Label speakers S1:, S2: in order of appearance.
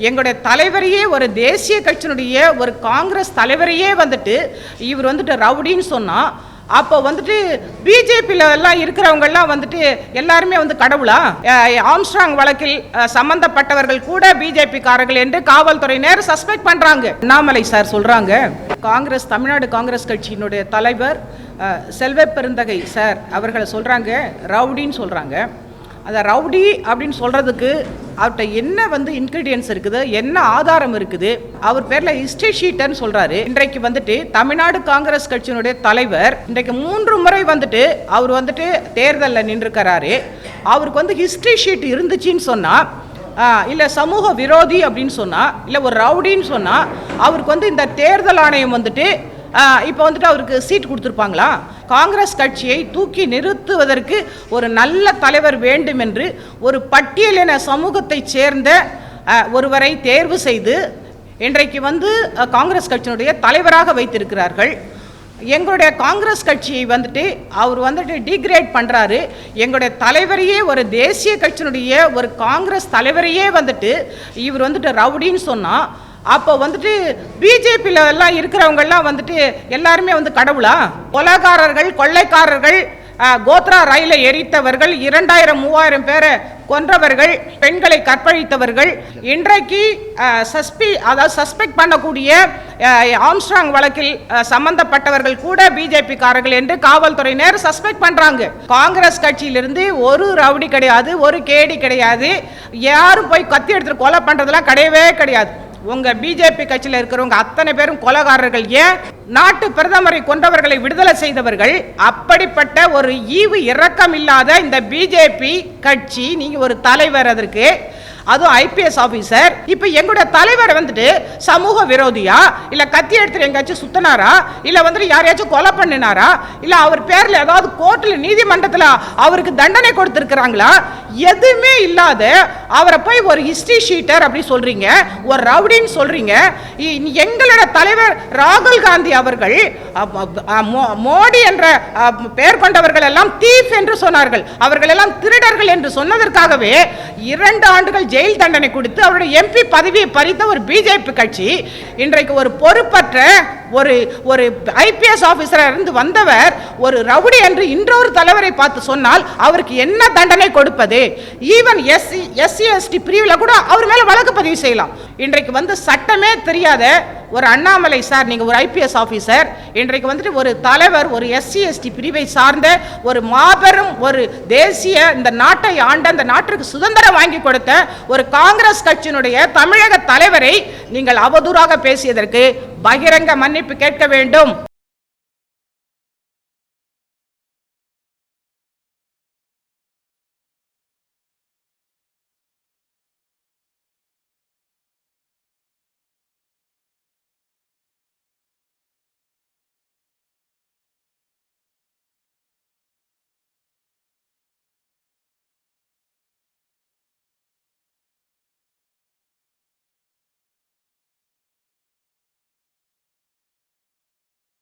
S1: எங்களுடைய தலைவரையே ஒரு தேசிய கட்சியினுடைய ஒரு காங்கிரஸ் தலைவரையே வந்துட்டு இவர் வந்துட்டு ரவுடின்னு சொன்னா அப்போ வந்துட்டு பிஜேபியில் எல்லாம் இருக்கிறவங்கெல்லாம் வந்துட்டு எல்லாருமே வந்து கடவுளா? ஆம்ஸ்ட்ராங் வழக்கில் சம்பந்தப்பட்டவர்கள் கூட பிஜேபி காரர்கள் என்று காவல்துறையினர் சஸ்பெக்ட் பண்றாங்க. அண்ணாமலை சார் சொல்றாங்க காங்கிரஸ் தமிழ்நாடு காங்கிரஸ் கட்சியினுடைய தலைவர் செல்வ பெருந்தகை சார் அவர்களை சொல்றாங்க ரவுடின்னு சொல்றாங்க. அந்த ரவுடி அப்படின்னு சொல்கிறதுக்கு அவர்கிட்ட என்ன வந்து இன்க்ரீடியன்ஸ் இருக்குது என்ன ஆதாரம் இருக்குது அவர் பேரில் ஹிஸ்ட்ரி ஷீட்டுன்னு சொல்கிறாரு இன்றைக்கு வந்துட்டு தமிழ்நாடு காங்கிரஸ் கட்சியினுடைய தலைவர் இன்றைக்கு மூன்று முறை வந்துட்டு அவர் வந்துட்டு தேர்தலில் நின்றுக்கிறாரு. அவருக்கு வந்து ஹிஸ்ட்ரி ஷீட் இருந்துச்சுன்னு சொன்னால் இல்லை சமூக விரோதி அப்படின்னு சொன்னால் இல்லை ஒரு ரவுடின்னு சொன்னால் அவருக்கு வந்து இந்த தேர்தல் ஆணையம் வந்துட்டு இப்போ வந்துட்டு அவருக்கு சீட் கொடுத்துருப்பாங்களா? காங்கிரஸ் கட்சியை தூக்கி நிறுத்துவதற்கு ஒரு நல்ல தலைவர் வேண்டும் என்று ஒரு பட்டியலின சமூகத்தைச் சேர்ந்த ஒருவரை தேர்வு செய்து இன்றைக்கு வந்து காங்கிரஸ் கட்சியினுடைய தலைவராக வைத்திருக்கிறார்கள். எங்களுடைய காங்கிரஸ் கட்சியை வந்துட்டு அவர் வந்துட்டு டிகிரேட் பண்ணுறாரு எங்களுடைய தலைவரையே ஒரு தேசிய கட்சியினுடைய ஒரு காங்கிரஸ் தலைவரையே வந்துட்டு இவர் வந்துட்டு ரவுடின்னு சொன்னால் அப்போ வந்துட்டு பிஜேபியில் எல்லாம் இருக்கிறவங்கெல்லாம் வந்துட்டு எல்லாருமே வந்து கடவுளா? கொலைக்காரர்கள் கொள்ளைக்காரர்கள் கோத்ரா ரயிலை எரித்தவர்கள் இரண்டாயிரம் மூவாயிரம் பேரை கொன்றவர்கள் பெண்களை கற்பழித்தவர்கள் இன்றைக்கு சஸ்பி அதாவது சஸ்பெக்ட் பண்ணக்கூடிய ஆம்ஸ்ட்ராங் வழக்கில் சம்பந்தப்பட்டவர்கள் கூட பிஜேபி காரர்கள் என்று காவல்துறையினர் சஸ்பெக்ட் பண்றாங்க. காங்கிரஸ் கட்சியிலிருந்து ஒரு ரவுடி கிடையாது ஒரு கேடி கிடையாது. யாரும் போய் கத்தி எடுத்துட்டு கொலை பண்றதெல்லாம் கிடையவே கிடையாது. உங்கள் பிஜேபி கட்சியில் இருக்கிறவங்க அத்தனை பேரும் கொலகாரர்கள். ஏன்? நாட்டு பிரதமரை கொண்டவர்களை விடுதலை செய்தவர்கள். அப்படிப்பட்ட ஒரு ஈவு இரக்கம் இல்லாத இந்த பிஜேபி கட்சி நீங்கள் ஒரு தலைவர் அதற்கு. அதுவும் ஐபிஎஸ் ஆபீசர் இப்போ எங்களுடைய தலைவர் வந்துட்டு சமூக விரோதியா? இல்ல கத்தி எடுத்துட்டு எங்கேயாச்சும் சுத்தினாரா? இல்ல வந்துட்டு யாரையாச்சும் கொலை பண்ணினாரா? இல்ல அவர் பேர்ல ஏதாவது கோர்ட்ல நீதிமன்றத்துல அவருக்கு தண்டனை கொடுத்திருக்கிறாங்களா? எதுவுமே இல்லாத அவரை போய் ஒரு ஹிஸ்டரி ஷீட்டர் அப்படி சொல்றீங்க ஒரு ரவுடின்னு சொல்றீங்க. இ- எங்களோட தலைவர் ராகுல் காந்தி அவர்கள் மோடி என்ற பெயர் கொண்டவர்கள் எல்லாம் தீஃப் என்று சொன்னார்கள். அவர்கள் எல்லாம் திருடர்கள் என்று சொன்னதற்காகவே இரண்டு ஆண்டுகள் ஜெயில் தண்டனை கொடுத்து அவருடைய எம்பி பதவியை பறித்த ஒரு பிஜேபி கட்சி இன்றைக்கு ஒரு பொறுப்பற்ற ஒரு ஒரு ஐபிஎஸ் ஆஃபீஸராக இருந்து வந்தவர் ஒரு ரவுடி என்று இன்றொரு தலைவரை பார்த்து சொன்னால் அவருக்கு என்ன தண்டனை கொடுப்பது? ஈவன் எஸ்சி எஸ்சி எஸ்டி பிரிவில் கூட அவர் மேலே வழக்கு பதிவு செய்யலாம். இன்றைக்கு வந்து சட்டமே தெரியாத ஒரு அண்ணாமலை சார் நீங்கள் ஒரு ஐபிஎஸ் ஆஃபீஸர் இன்றைக்கு வந்துட்டு ஒரு தலைவர் ஒரு எஸ்சி எஸ்டி பிரிவை சார்ந்த ஒரு மாபெரும் ஒரு தேசிய இந்த நாட்டை ஆண்ட இந்த நாட்டிற்கு சுதந்திரம் வாங்கி கொடுத்த ஒரு காங்கிரஸ் கட்சியினுடைய தமிழக தலைவரை நீங்கள் அவதூறாக பேசியதற்கு பகிரங்க மன்னிப்பு கேட்க வேண்டும்.